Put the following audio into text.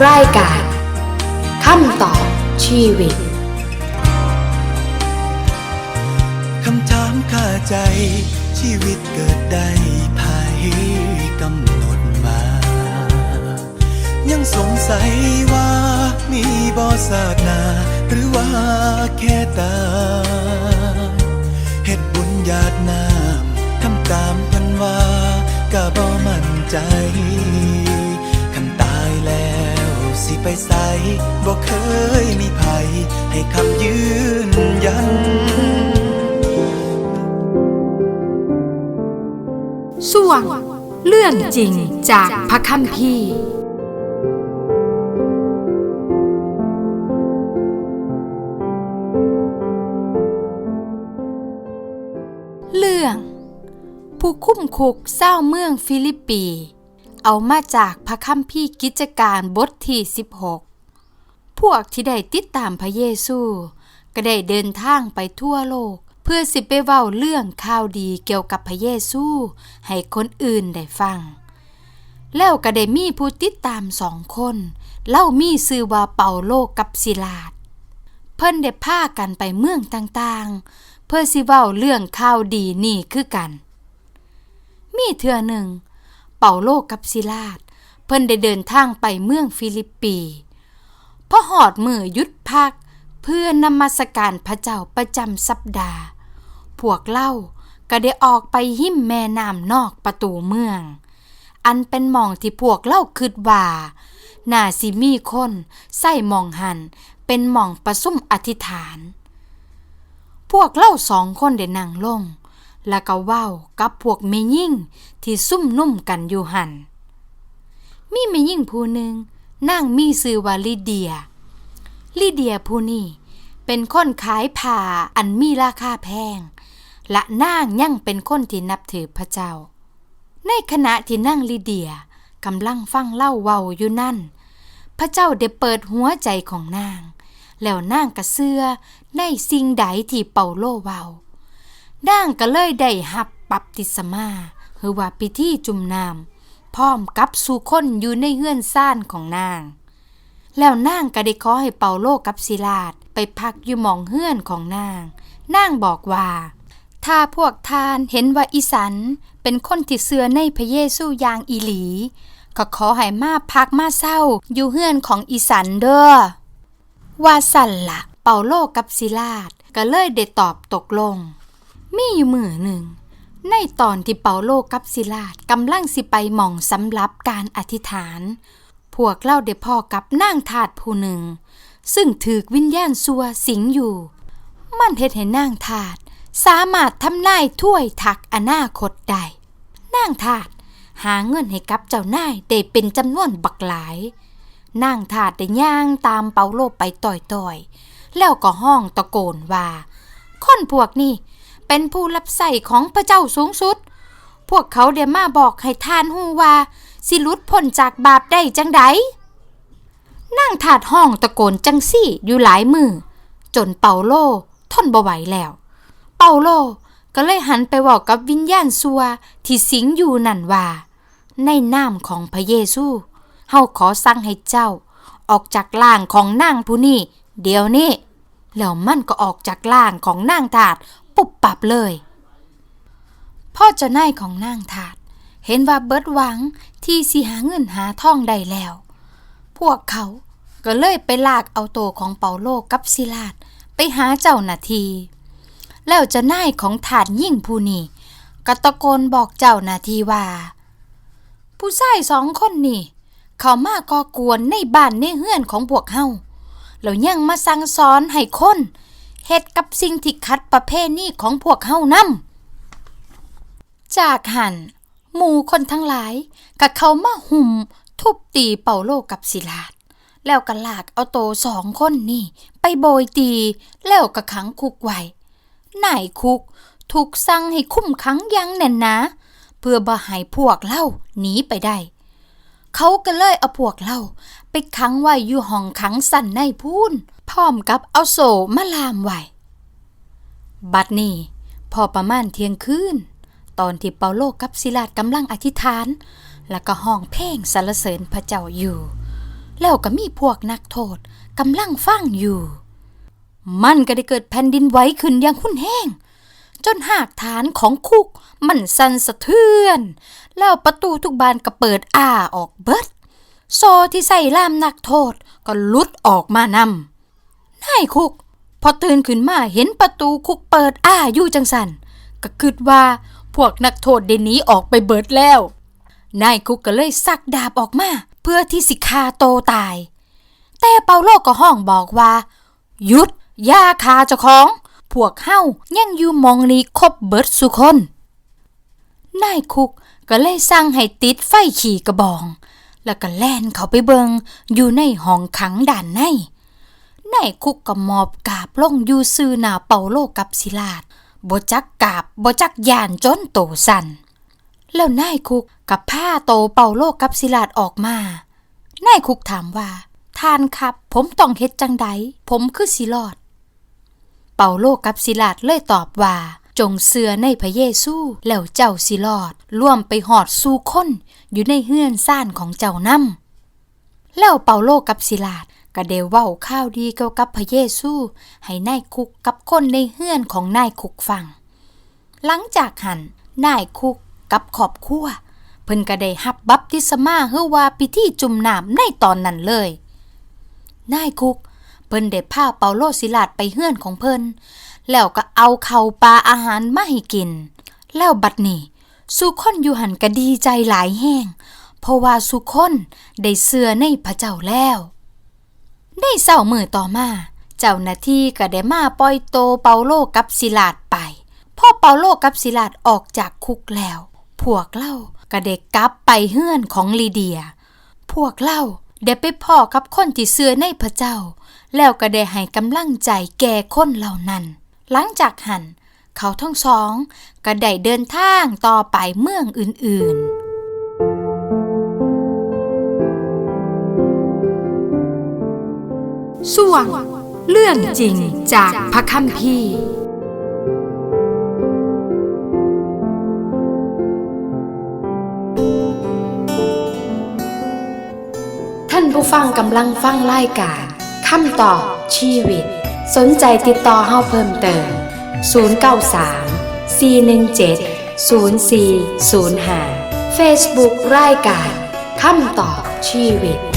รายการคำตอบชีวิต คำถามคาใจ ชีวิตเกิดได้ภายกำหนดมา ยังสงสัยว่ามีบอสาดนา หรือว่าแค่ตาเฮ็ดบุญญาติน้ำทำตามกันว่ากะบ่มั่นใจ สิไปใสบ่เคยมีภัยให้คำยืนยัน ส่วงเรื่องจริงจากพระคัมภีร์เรื่อง ผู้คุ้มคุกเศร้าเมืองฟิลิปปี เอามาจากพระคัมภีร์กิจการบทที่ 16 พวกที่ได้ติดตามพระเยซู ก็ได้เดินทางไปทั่วโลก เพื่อสิไปเว้าเรื่องข่าวดีเกี่ยวกับพระเยซู ให้คนอื่นได้ฟัง แล้วก็ได้มีผู้ติดตามสองคน เล่ามีชื่อว่าเป่าโลกับศิลาด เพิ่นได้พากันไปเมืองต่างๆ เพื่อสิเว้าเรื่องข่าวดีนี่คือกัน มีเทื่อหนึ่ง เปาโลกับศิลาดเพิ่นได้เดินทางไปเมืองฟิลิปปีพอหอดมือยุดพัก เพื่อนมัสการพระเจ้าประจำสัปดาห์ พวกเล่าก็ได้ออกไปหิ้มแม่น้ำนอกประตูเมือง อันเป็นหมองที่พวกเล่าคิดว่าน่าสิมีคนใส่หมองหันเป็นหมองประซุ่มอธิษฐาน พวกเล่าสองคนได้นั่งลง แล้วก็เว้ากับพวกเมยิ่งที่ซุ่มนุ่มกันอยู่หัน มีเมยิ่งผู้หนึ่งนั่งมีซื้อว่าลิเดีย ลิเดียผู้นี้เป็นคนขายผ้าอันมีราคาแพง และนางยังเป็นคนที่นับถือพระเจ้า ในขณะที่นั่งลิเดียกำลังฟังเล่าเว้าอยู่นั่น พระเจ้าได้เปิดหัวใจของนาง แล้วนางก็เชื่อในสิ่งใดที่เปาโลเว้า นางก็เลยได้หับปับติศมาหรือว่าพิธีจุ่มน้ำพร้อมกับสู่คนอยู่ในเฮือนซ่านของนาง แล้วนางก็ได้ขอให้เปาโลกับศิลาดไปพักอยู่หมองเฮือนของนาง นางบอกว่า ถ้าพวกทานเห็นว่าอีสันเป็นคนที่เสือในพระเยซูยางอีหลี ก็ขอให้มาพักมาเศร้าอยู่เฮือนของอีสันเด้อ ว่าสั่นละเปาโลกับศิลาดก็เลยได้ตอบตกลง มีอยู่มือหนึ่ง ในตอนที่เปาโลกับศิลาดกำลังสิไปหม่องสำหรับการอธิษฐาน พวกเล่าได้พ่อกับนางทาสผู้หนึ่ง ซึ่งถือวิญญาณซัวสิงอยู่ มันเฮ็ดให้นางทาสสามารถทำนายถ้วยทักอนาคตได้นางทาสหาเงินให้กับเจ้านายได้เป็นจำนวนบักหลายนางทาสได้ย่างตามเปาโลไปต่อยๆ แล้วก็ห้องตะโกนว่าคนพวกนี้ เป็นผู้รับใส่ของพระเจ้าสูงสุด พวกเขาได้มาบอกให้ทานฮูว่า สิลุดพ้นจากบาปได้จังใดนางทาสห้องตะโกนจังซี่อยู่หลายมือ จนเปาโลทนบ่ไหวแล้ว เปาโลก็เลยหันไปบอกกับวิญญาณซัวที่สิงอยู่นั่นว่า ในนามของพระเยซูเฮาขอสั่งให้เจ้า ออกจากล่างของนางผู้นี้เดี๋ยวนี้แล้วมันก็ออกจากล่างของนางถาด ปุบปับเลย พ่อเจ้านายของนางถาด เห็นว่าเบิดหวังที่สิหาเงินหาทองได้แล้ว พวกเขาก็เลยไปลากเอาตัวของเปาโลกับศิลาดไปหาเจ้าหน้าทีแล้วเจ้านายของถาดยิ่งผู้นี้ก็ตะโกนบอกเจ้าหน้าทีว่า ผู้ชายสองคนนี่ เขามาก่อกวนในบ้านในเฮือนของพวกเฮาแล้วยังมาสั่งสอนให้คน เฮ็ดกับสิ่งที่ขัดประเพณีของพวกเฮานำจากหันหมู่คนทั้งหลายกับเขามาหุ่ม ทุบตีเปาโลกับศิลาด แล้วก็ลากเอาโตสองคนนี่ ไปโบยตี แล้วก็ขังคุกไว้นายคุก ถูกสั่งให้คุ้มขังอยังแน่นนะเพื่อบ่ให้พวกเล่าหนีไปได้ เขาก็เลยเอาพวกเล่าไปขังไว้อยู่ห้องขังสั่นในพูนพร้อมกับเอาโซมาลามไว้บัดนี้พอประมาณเที่ยงคืนตอนที่เปาโลกับศิลาดกำลังอธิษฐาน แล้วก็ห้องเพลงสรรเสริญพระเจ้าอยู่ แล้วก็มีพวกนักโทษกำลังฟังอยู่ มันก็ได้เกิดแผ่นดินไหวขึ้นอย่างหุ่นแห้ง จนหากฐานของคุกมันสั่นสะเทือน แล้วประตูทุกบานก็เปิดอ้าออกเบิด โซที่ใส่ล่ามนักโทษก็ลุดออกมานำนายคุก พอตื่นขึ้นมาเห็นประตูคุกเปิดอ้าอยู่จังสันก็คิดว่าพวกนักโทษเดนี้ออกไปเบิดแล้ว นายคุกก็เลยสักดาบออกมา เพื่อที่สิฆ่าโตตาย แต่เปาโลก็ห้องบอกว่า หยุดย่าฆ่าเจ้าของ พวกเฮายังอยู่มองนี้ครบเบิดสุคนนายคุกก็เลยสั่งให้ติดไฟขี่กระบอง แล้วก็แล่นเขาไปเบิงอยู่ในห้องขังด่านในนายคุกก็มอบกาบลงอยู่ซื่อหน้าเป่าโลกับศิลาดบ่จักกาบบ่จักยานจนโตสันแล้วนายคุกกับผ้าโตเป่าโลกกับศิลาดออกมานายคุกถามว่า ท่านครับ ผมต้องเฮ็ดจังใดผมคือสิรอดาโลกับศิลาดเลยตอบว่า จงเสือในพระเยซูแล้วเจ้าสิรอดร่วมไปหอดสู่คนอยู่ในเฮือนซ่านของเจ้านำแล้วเปาโลกับศิลาดก็ได้เว้าข้าวดีเกี่ยวกับพระเยซู ให้นายคุกกับคนในเฮือนของนายคุกฟัง หลังจากหันนายคุกกับครอบครัวเพิ่นก็ได้รับบัพติศมาเฮือว่าพิธีจุ่มน้ำในตอนนั้นเลย นายคุก พิ่นได้าเปาโลศิลาดไปเฮือนของเพิ่นแล้วก็เอาเข้าปลาอาหารมาให้กิน แล้วบัดนี้สุคนอยู่หันก็ดีใจหลายแห้งเพราะว่าสุคนได้เชื่อในพระเจ้าแล้วในเศร้ามือต่อมา เจ้าหน้าที่ก็ได้มาปล่อยโตเปาโลกับศิลาดไปพ่อเปาโลกับศิลาดออกจากคุกแล้ว พวกเล่าก็ได้กลับไปเฮือนของลีเดีย พวกเล่า ได้ไปพ่อกับคนที่เชื่อในพระเจ้า แล้วก็ได้ให้กำลังใจแก่คนเหล่านั้น หลังจากหันเขาทั้งสองก็ได้เดินทางต่อไปเมืองอื่นๆส่วงเรื่องจริงจากพระคัมภีร์ ผู้ฟังกำลังฟังรายการคำตอบชีวิต สนใจติดต่อเฮาเพิ่มเติม 093 417 0405 Facebook รายการคำตอบชีวิต